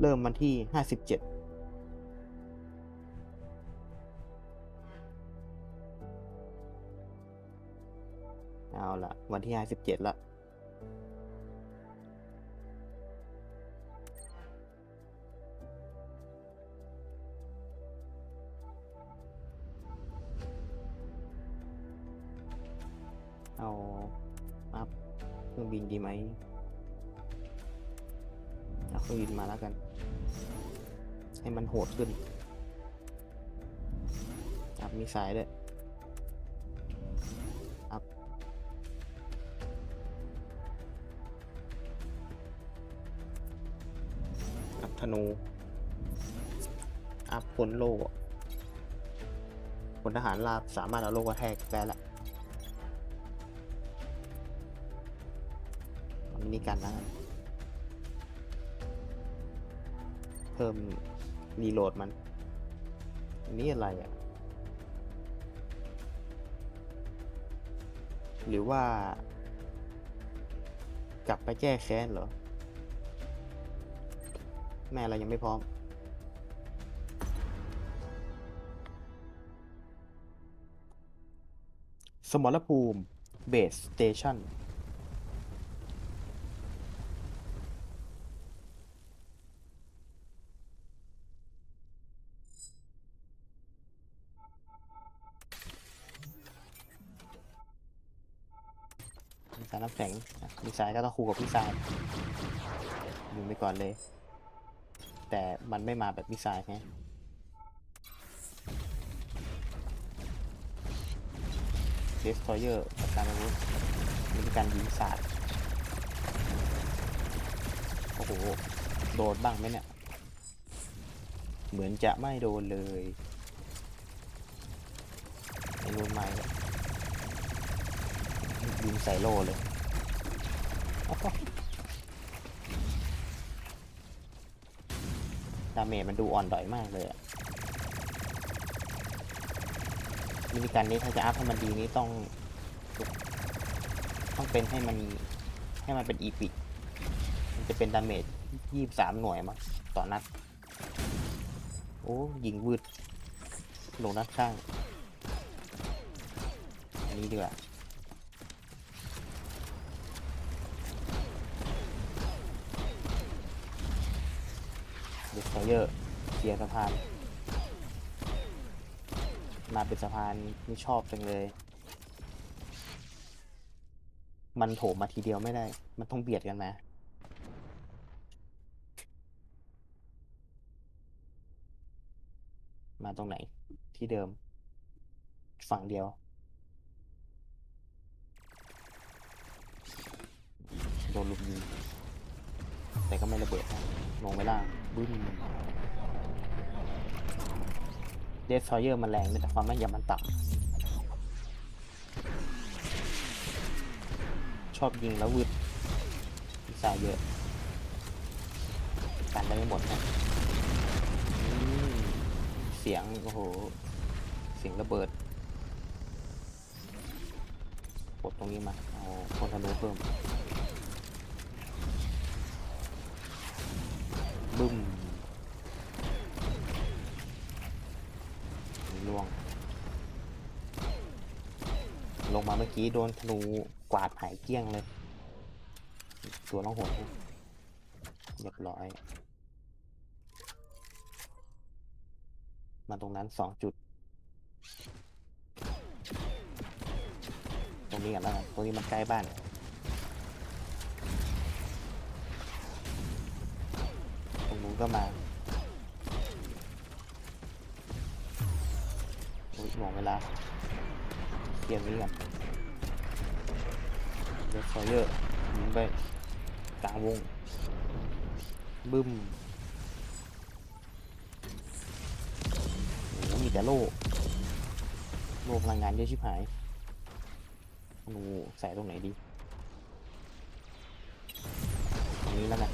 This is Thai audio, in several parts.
เริ่มวันที่ห้าสิบเจ็ดเอาละวันที่ห้าสิบเจ็ดละเอาอัพเครื่องบินดีไหม เอาเครื่องบินมาแล้วกัน ให้มันโหดขึ้นอัพมีสายด้วยอัพอัพธนูอัพพลโลกพลทหารราบสามารถเอาโลกกระแทกได้ละมินิกันน เพิ่มรีโหลดมัน อันนี้อะไรอะ หรือว่า กลับไปแก้แค้นเหรอ แม่เรายังไม่พร้อม สมรภูมิเบสสเตชัน มีสายน้ำแข็งอะมีสายก็ต้องคู่กับพี่สายยิงไปก่อนเลย แต่มันไม่มาแบบพี่สายไงเดสทอยเยอร์กับการอาวุธมีการยิงสาดโอ้โห โดนบ้างไหมเนี่ย เหมือนจะไม่โดนเลยไม่รู้ไหม ยิงใส่โล่เลยดาเมจมันดูอ่อนดอยมากเลยอะมินิการนี้ถ้าจะอัพให้มันดีนี้ต้อง ต้องเป็นให้มันให้มันเป็นอีพิกมันจะเป็นดาเมจยี่สามหน่วยมาต่อนัด โอ้ยิงวืดลงด้านข้าง อันนี้ดีกว่า ดสโเยอร์เคลียร์สะพานมาเป็นสะพานไม่ชอบจังเลย มันโถมมาทีเดียวไม่ได้ มันต้องเบียดกันมามาตรงไหน ที่เดิม ฝั่งเดียว โดนลุมยิงแต่ก็ไม่ระเบิดนะลงไปล่าง บึ้มเดสทอยเยอร์มันแรงแต่ความแม่นยำมันต่ำชอบยิงแล้ววืดพิซาเยอะกันได้ไม่หมดนะเสียง โอ้โห เสียงระเบิดกดตรงนี้มา เอาคนธนูเพิ่ม บึ้มล่วง ลงมาเมื่อกี้โดนธนูกวาดหายเกี้ยงเลย ตัวน้องหนเรียบร้อย มาตรงนั้นสองจุด ตรงนี้กันแล้วตรงนี้มันใกล้บ้าน ก็มาอุ๊ยมองเวลาเกมนี้กันเดสโซเยอร์ยิงไปกลางวง บึ้มโอ้โหมีแต่โล่โล่พลังงานเยอะชิบหายหนูใส่ตรงไหนดีตรงนี้แล้วกัน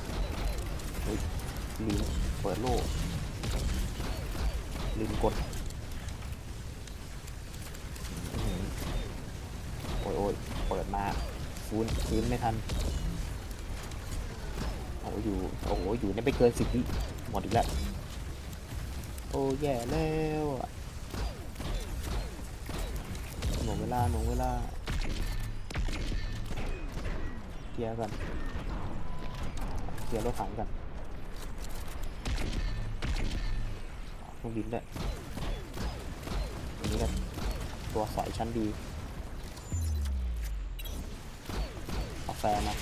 ลืมเปิดโล่ลืมกด โอ้ยโอ้ยเปิดมาฟื้นฟื้นไม่ทันโอ้ยอยู่ โอ้โห อยู่เนี่ยไม่เกินสิบวิหมดอีกแล้ว โอ้แย่แล้วหน่วงเวลาหน่วงเวลาเคลียร์กันเคลียร์รถถังกัน เครื่องบินด้วยอันนี้ก็ตัวสอยชั้นดีเอาแฟร์มา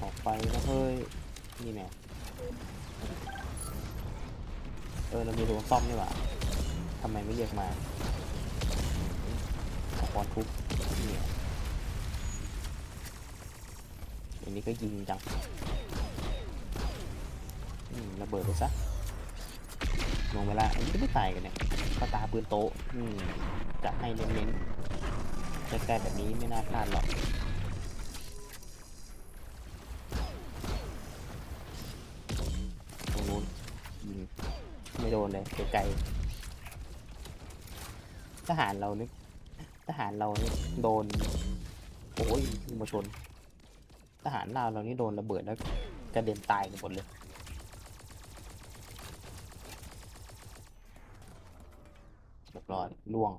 ออกไปแล้วเฮ้ย นี่แน่เออ เรามีตัวซ่อมนี่หว่าทำไมไม่เรียกมาสปอนทุบเนี่ยอั นนี้ก็ยิงจังระเบิดไปซะลงเวลาอันนี้ก็ไม่ตายกันเนี่ยก็ตาปืนโต๊ะอืมจะให้เน้นๆใกล้ๆแบบนี้ไม่น่าพลาดหรอกตรงนู้นยิงไม่โดนเลยไกลๆทหารเรานี่ทหารเรานี่โดนโอ้ยมาชน ทหารลาวเรานี่โดนระเบิดแล้วกระเด็นตายกันหมดเลยเรียบร้อยล่วง